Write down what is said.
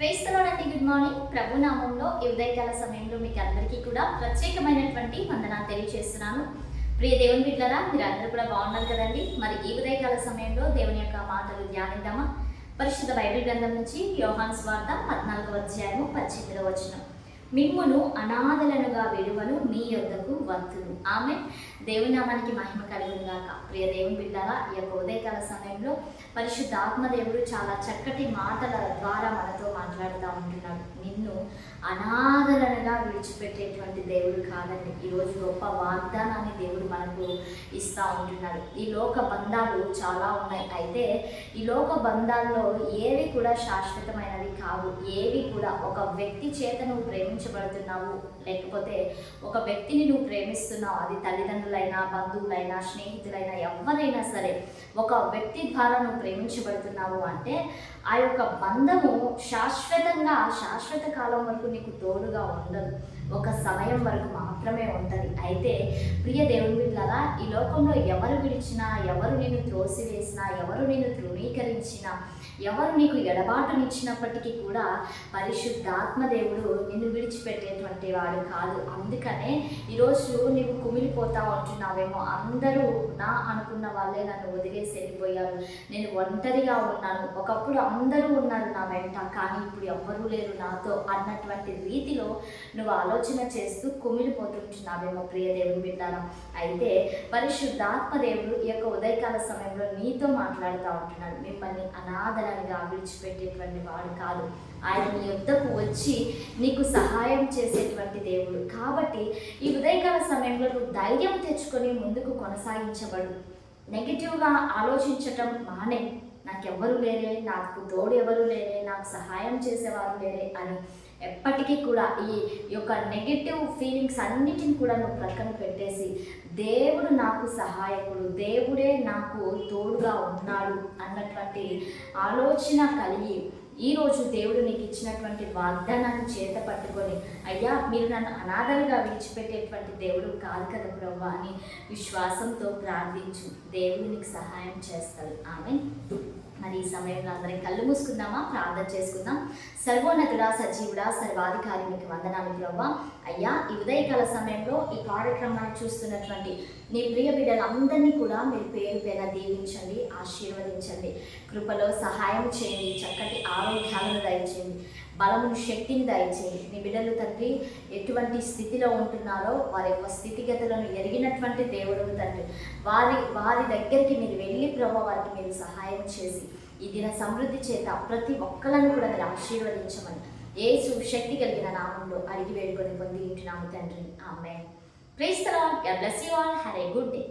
క్రైస్తలోనండి good morning ప్రభు నామంలో ఈ ఉదయకాల సమయంలో మీకు అందరికీ కూడా ప్రత్యేకమైనటువంటి వందనాలు తెలియజేస్తున్నాను ప్రియ దేవుని బిడ్డరా మీరు అందరూ కూడా బాగున్నారు కదండి? మరి ఈ ఉదయకాల సమయంలో దేవుని యొక్క మాటలు ధ్యానిద్దామా? పరిశుద్ధ బైబిల్ గ్రంథం నుంచి యోహాన్ స్వార్థ పద్నాలుగు అధ్యాయము పద్దెనిమిదవ వచనం. మిమ్మును అనాథలనుగా విడువను మీ యొద్దకు వంతును. ఆమె దేవుని నామానికి మహిమ కలుగును గాక. ప్రియ దేవుని బిడ్డారా ఈ యొక్క ఉదయకాల సమయంలో పరిశుద్ధ ఆత్మదేవుడు చాలా చక్కటి మాటల ద్వారా మనతో మాట్లాడుతూ ఉంటున్నాడు నిన్ను అనాథలనగా విడిచిపెట్టేటువంటి దేవుడు కాదండి. ఈరోజు గొప్ప వాగ్దానాన్ని దేవుడు మనకు ఇస్తూ ఉంటున్నాడు. ఈ లోక బంధాలు చాలా ఉన్నాయి. అయితే ఈ లోక బంధాల్లో ఏవి కూడా శాశ్వతమైనవి కావు. ఏవి కూడా ఒక వ్యక్తి చేత నువ్వు ప్రేమించబడుతున్నావు లేకపోతే ఒక వ్యక్తిని నువ్వు ప్రేమిస్తున్నావు అది తల్లిదండ్రులైనా బంధువులైనా స్నేహితులైనా ఎవరైనా సరే ఒక వ్యక్తి ద్వారా నువ్వు ప్రేమించబడుతున్నావు అంటే ఆ యొక్క బంధము శాశ్వతంగా శాశ్వత కాలం వరకు నీకు తోడుగా ఉండదు. ఒక సమయం వరకు మాత్రమే ఉంటుంది. అయితే ప్రియ దేవుని బిడ్డలారా ఈ లోకంలో ఎవరు విడిచినా ఎవరు నేను త్రోసివేసినా ఎవరు నేను తృణీకరించినా ఎవరు నీకు ఎడబాటునిచ్చినప్పటికీ కూడా పరిశుద్ధాత్మ దేవుడు నిన్ను విడిచిపెట్టేటువంటి వాడు కాదు. అందుకనే ఈరోజు నీవు కుమిలిపోతా ఉంటున్నావేమో అందరూ నా అనుకున్న వాళ్ళే నన్ను వదిలేసి వెళ్ళిపోయారు. నేను ఒంటరిగా ఉన్నాను. ఒకప్పుడు అందరూ ఉన్నారు నా వెంట కానీ ఇప్పుడు ఎవ్వరూ లేరు నాతో అన్నటువంటి రీతిలో నువ్వు ఆలోచన ఆలోచన చేస్తూ కుమిలిపోతుంటున్నావేమో ప్రియ దేవుని బిడ్డారా అయితే పరిశుద్ధాత్మ దేవుడు ఈ యొక్క ఉదయకాల సమయంలో నీతో మాట్లాడుతూ ఉంటున్నాడు. మిమ్మల్ని అనాథలనిగా విడిచిపెట్టేటువంటి వాడు కాదు. ఆయన నీ యుద్ధకు వచ్చి నీకు సహాయం చేసేటువంటి దేవుడు. కాబట్టి ఈ ఉదయకాల సమయంలో నువ్వు ధైర్యం తెచ్చుకొని ముందుకు కొనసాగించబడు. నెగిటివ్గా ఆలోచించటం మానే. నాకెవ్వరు లేరే నాకు తోడు ఎవరు లేరే నాకు సహాయం చేసేవారు లేరే అని ఎప్పటికీ కూడా ఈ యొక్క నెగిటివ్ ఫీలింగ్స్ అన్నిటిని కూడా నువ్వు ప్రక్కన పెట్టేసి దేవుడు నాకు సహాయకుడు దేవుడే నాకు తోడుగా ఉన్నాడు అన్నటువంటి ఆలోచన కలిగి ఈరోజు దేవుడు నీకు ఇచ్చినటువంటి వాగ్దానాన్ని చేత పట్టుకొని అయ్యా మీరు నన్ను అనాథలుగా విడిచిపెట్టేటువంటి దేవుడు కాదు కదా బ్రవ్వ అని విశ్వాసంతో ప్రార్థించు. దేవుడు నీకు సహాయం చేస్తాడు. ఆమె మరి ఈ సమయంలో అందరం కళ్ళు మూసుకుందామా? ప్రార్థన చేసుకుందాం. సర్వోన్నతుడా సజీవుడా సర్వాధికారి మీకు వందనాలు బ్రవ్వ అయ్యా ఈ ఉదయకాల సమయంలో ఈ కార్యక్రమాన్ని చూస్తున్నటువంటి నీ ప్రియ బిడ్డలందరినీ కూడా మీరు పేరు పేర దీవించండి ఆశీర్వదించండి. కృపలో సహాయం చేయండి. చక్కటి ఆరోగ్యాలను దయచేయండి బలమును శక్తిని దయచేయండి నీ బిడ్డలు తండ్రి ఎటువంటి స్థితిలో ఉంటున్నారో వారి యొక్క స్థితిగతులను ఎరిగినటువంటి దేవుడు తండ్రి. వారి వారి దగ్గరికి మీరు వెళ్ళి ప్రభావ వారికి మీరు సహాయం చేసి ఈ దిన సమృద్ధి చేత ప్రతి ఒక్కలను కూడా మీరు ఆశీర్వదించమని ఏసు శక్తి కలిగిన నామంలో అడిగి వేడుకొని పొంది ఇంటున్నాము తండ్రి. ఆమె ప్రేస్తరా bless you all. Have a good day.